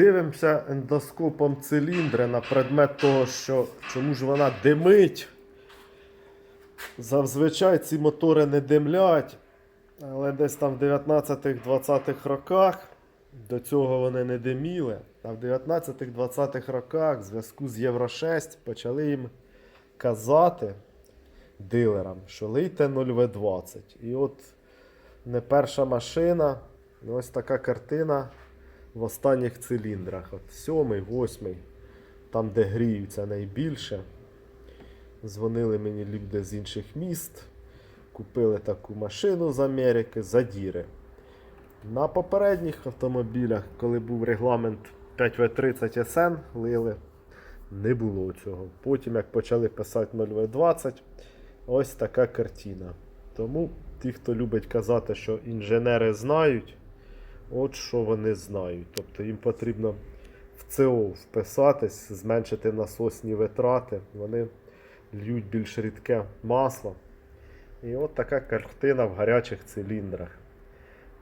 Дивимося ендоскопом циліндри на предмет того, що чому ж вона димить. Зазвичай ці мотори не димлять, але десь там в 19-20-х роках до цього вони не диміли. А в 19-20-х роках в зв'язку з Євро 6 почали їм казати дилерам, що лийте 0В20. І от не перша машина, ось така картина в останніх циліндрах. От сьомий, восьмий, там, де гріються найбільше. Дзвонили мені люди з інших міст, купили таку машину з Америки за діри. На попередніх автомобілях, коли був регламент 5В30 SN, лили, не було цього. Потім, як почали писати 0В20, ось така картина. Тому ті, хто любить казати, що інженери знають, от що вони знають. Тобто їм потрібно в ЦО вписатись, зменшити насосні витрати. Вони льють більш рідке масло. І от така картина в гарячих циліндрах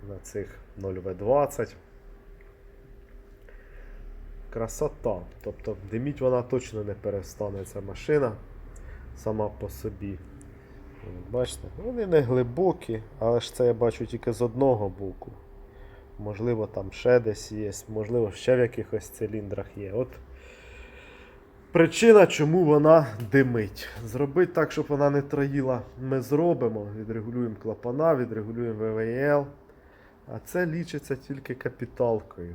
на цих 0В20. Красота. Тобто диміть вона точно не перестане ця машина сама по собі. Бачите, вони не глибокі, але ж це я бачу тільки з одного боку. Можливо, там ще десь є, можливо, ще в якихось циліндрах є. От причина, чому вона димить. Зробити так, щоб вона не троїла, ми зробимо. Відрегулюємо клапана, відрегулюємо ВВЛ. А це лічиться тільки капіталкою.